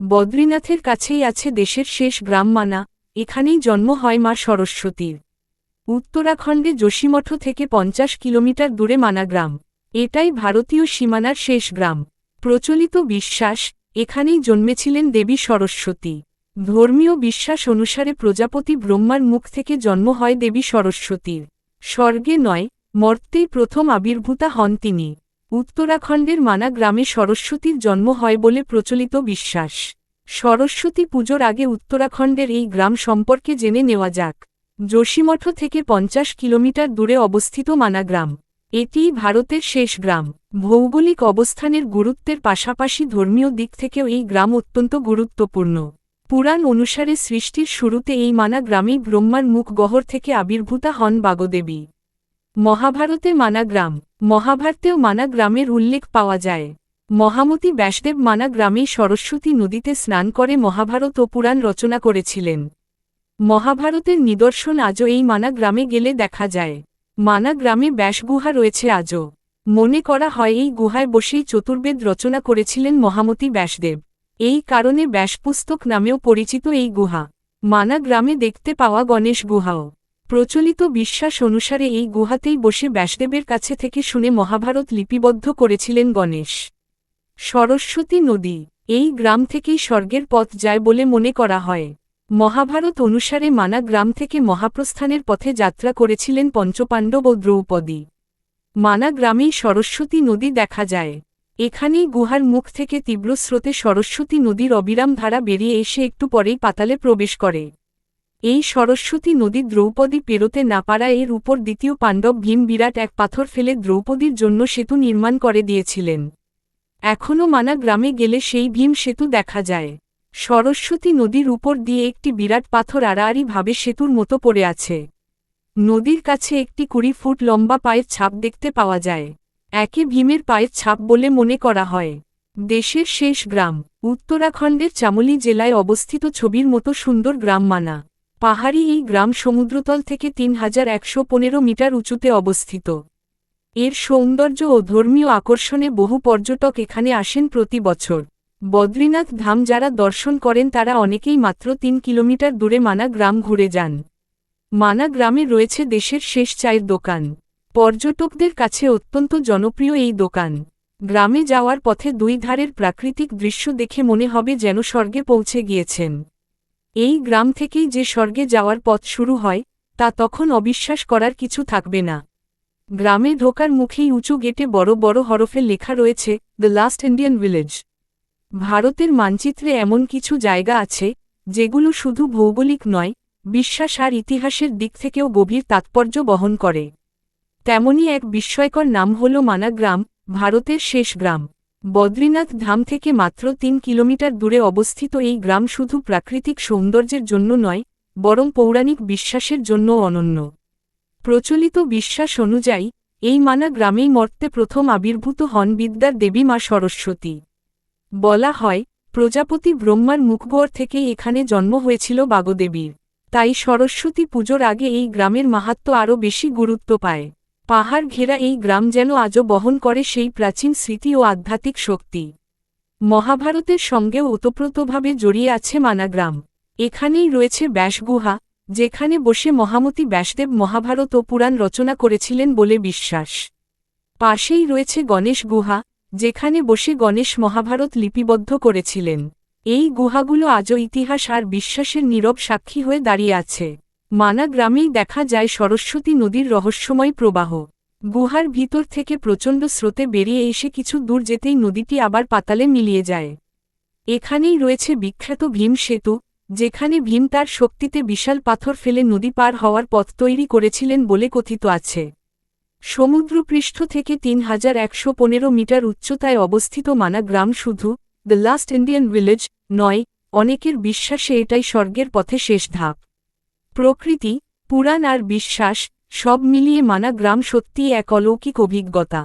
বদ্রীনাথের কাছেই আছে দেশের শেষ গ্রাম মানা এখানেই জন্ম হয় মা সরস্বতীর। উত্তরাখণ্ডে যোশীমঠ থেকে পঞ্চাশ কিলোমিটার দূরে মানা গ্রাম এটাই ভারতীয় সীমানার শেষ গ্রাম। প্রচলিত বিশ্বাস, এখানেই জন্মেছিলেন দেবী সরস্বতী। ধর্মীয় বিশ্বাস অনুসারে প্রজাপতি ব্রহ্মার মুখ থেকে জন্ম হয় দেবী সরস্বতীর। স্বর্গে নয়, মর্তেই প্রথম আবির্ভূতা হন তিনি। উত্তরাখণ্ডের মানা গ্রামে সরস্বতীর জন্ম হয় বলে প্রচলিত বিশ্বাস। সরস্বতী পুজোর আগে উত্তরাখণ্ডের এই গ্রাম সম্পর্কে জেনে নেওয়া যাক। যোশীমঠ থেকে পঞ্চাশ কিলোমিটার দূরে অবস্থিত মানা গ্রাম। এটিই ভারতের শেষ গ্রাম। ভৌগোলিক অবস্থানের গুরুত্বের পাশাপাশি ধর্মীয় দিক থেকেও এই গ্রাম অত্যন্ত গুরুত্বপূর্ণ। পুরাণ অনুসারে সৃষ্টির শুরুতে এই মানা গ্রামেই ব্রহ্মার মুখ গহর থেকে আবির্ভূতা হন বাগদেবী। মহাভারতে মানা গ্রাম মহাভারতেও মানা গ্রামের উল্লেখ পাওয়া যায়। মহামতি ব্যাসদেব মানা গ্রামেই সরস্বতী নদীতে স্নান করে মহাভারত ও পুরাণ রচনা করেছিলেন। মহাভারতের নিদর্শন আজও এই মানা গ্রামে গেলে দেখা যায়। মানা গ্রামে ব্যাসগুহা রয়েছে আজও। মনে করা হয় এই গুহায় বসেই চতুর্বেদ রচনা করেছিলেন মহামতি ব্যাসদেব। এই কারণে ব্যাসপুস্তক নামেও পরিচিত এই গুহা। মানা গ্রামে দেখতে পাওয়া গণেশ গুহাও। প্রচলিত বিশ্বাস অনুসারে এই গুহাতেই বসে ব্যাসদেবের কাছে থেকে শুনে মহাভারত লিপিবদ্ধ করেছিলেন গণেশ। সরস্বতী নদী, এই গ্রাম থেকেই স্বর্গের পথ যায় বলে মনে করা হয়। মহাভারত অনুসারে মানা গ্রাম থেকে মহাপ্রস্থানের পথে যাত্রা করেছিলেন পঞ্চপাণ্ডব ও দ্রৌপদী। মানা গ্রামেই সরস্বতী নদী দেখা যায়। এখানেই গুহার মুখ থেকে তীব্র স্রোতে সরস্বতী নদীর অবিরাম ধারা বেরিয়ে এসে একটু পরেই পাতালে প্রবেশ করে। এই সরস্বতী নদী দ্রৌপদী পেরোতে না পারা এর উপর দ্বিতীয় পাণ্ডব ভীম বিরাট এক পাথর ফেলে দ্রৌপদীর জন্য সেতু নির্মাণ করে দিয়েছিলেন। এখনও মানা গ্রামে গেলে সেই ভীম সেতু দেখা যায়। সরস্বতী নদীর উপর দিয়ে একটি বিরাট পাথর আড়াআড়িভাবে সেতুর মতো পড়ে আছে। নদীর কাছে একটি কুড়ি ফুট লম্বা পায়ের ছাপ দেখতে পাওয়া যায়। একে ভীমের পায়ের ছাপ বলে মনে করা হয়। দেশের শেষ গ্রাম, উত্তরাখণ্ডের চামলি জেলায় অবস্থিত ছবির মতো সুন্দর গ্রাম মানা। পাহাড়ি এই গ্রাম সমুদ্রতল থেকে তিন হাজার একশো পনেরো মিটার উঁচুতে অবস্থিত। এর সৌন্দর্য ও ধর্মীয় আকর্ষণে বহু পর্যটক এখানে আসেন প্রতি বছর। বদ্রীনাথ ধাম যারা দর্শন করেন তারা অনেকেই মাত্র তিন কিলোমিটার দূরে মানা গ্রাম ঘুরে যান। মানা গ্রামে রয়েছে দেশের শেষ চায়ের দোকান। পর্যটকদের কাছে অত্যন্ত জনপ্রিয় এই দোকান। গ্রামে যাওয়ার পথে দুই ধারের প্রাকৃতিক দৃশ্য দেখে মনে হবে যেন স্বর্গে পৌঁছে গিয়েছেন। এই গ্রাম থেকেই যে স্বর্গে যাওয়ার পথ শুরু হয়, তা তখন অবিশ্বাস করার কিছু থাকবে না। গ্রামে ঢোকার মুখেই উঁচু গেটে বড় বড় হরফে লেখা রয়েছে দ্য লাস্ট ইন্ডিয়ান ভিলেজ ভারতের মানচিত্রে এমন কিছু জায়গা আছে, যেগুলো শুধু ভৌগোলিক নয়, বিশ্বাস আর ইতিহাসের দিক থেকেও গভীর তাৎপর্য বহন করে। তেমনি এক বিস্ময়কর নাম হল মানা গ্রাম, ভারতের শেষ গ্রাম। বদ্রীনাথ ধাম থেকে মাত্র তিন কিলোমিটার দূরে অবস্থিত এই গ্রাম শুধু প্রাকৃতিক সৌন্দর্যের জন্য নয়, বরং পৌরাণিক বিশ্বাসের জন্য অনন্য। প্রচলিত বিশ্বাস অনুযায়ী, এই মানা গ্রামেই মর্তে প্রথম আবির্ভূত হন বিদ্যার দেবী মা সরস্বতী। বলা হয়, প্রজাপতি ব্রহ্মার মুখগড় থেকেই এখানে জন্ম হয়েছিল বাগদেবীর। তাই সরস্বতী পুজোর আগে এই গ্রামের মাহাত্ম আরও বেশি গুরুত্ব পায়। পাহাড় ঘেরা এই গ্রাম যেন আজও বহন করে সেই প্রাচীন স্মৃতি ও আধ্যাত্মিক শক্তি। মহাভারতের সঙ্গেও ওতপ্রোতভাবে জড়িয়ে আছে মানাগ্রাম এখানেই রয়েছে ব্যাসগুহা, যেখানে বসে মহামতি ব্যাসদেব মহাভারত ও পুরাণ রচনা করেছিলেন বলে বিশ্বাস। পাশেই রয়েছে গণেশ গুহা, যেখানে বসে গণেশ মহাভারত লিপিবদ্ধ করেছিলেন। এই গুহাগুলো আজও ইতিহাস আর বিশ্বাসের নীরব সাক্ষী হয়ে দাঁড়িয়ে আছে। মানা গ্রামেই দেখা যায় সরস্বতী নদীর রহস্যময় প্রবাহ। গুহার ভিতর থেকে প্রচণ্ড স্রোতে বেরিয়ে এসে কিছু দূর যেতেই নদীটি আবার পাতালে মিলিয়ে যায়। এখানেই রয়েছে বিখ্যাত ভীম সেতু, যেখানে ভীম তার শক্তিতে বিশাল পাথর ফেলে নদী পার হওয়ার পথ তৈরি করেছিলেন বলে কথিত আছে। সমুদ্রপৃষ্ঠ থেকে তিন হাজার একশো পনেরো মিটার উচ্চতায় অবস্থিত মানা গ্রাম শুধু দ্য লাস্ট ইন্ডিয়ান ভিলেজ নয়, অনেকের বিশ্বাসে এটাই স্বর্গের পথে শেষ ধাপ। প্রকৃতি পুরাণ আর বিশ্বাস সব মিলিয়ে মানা গ্রাম সত্যিই এক অলৌকিক অভিজ্ঞতা।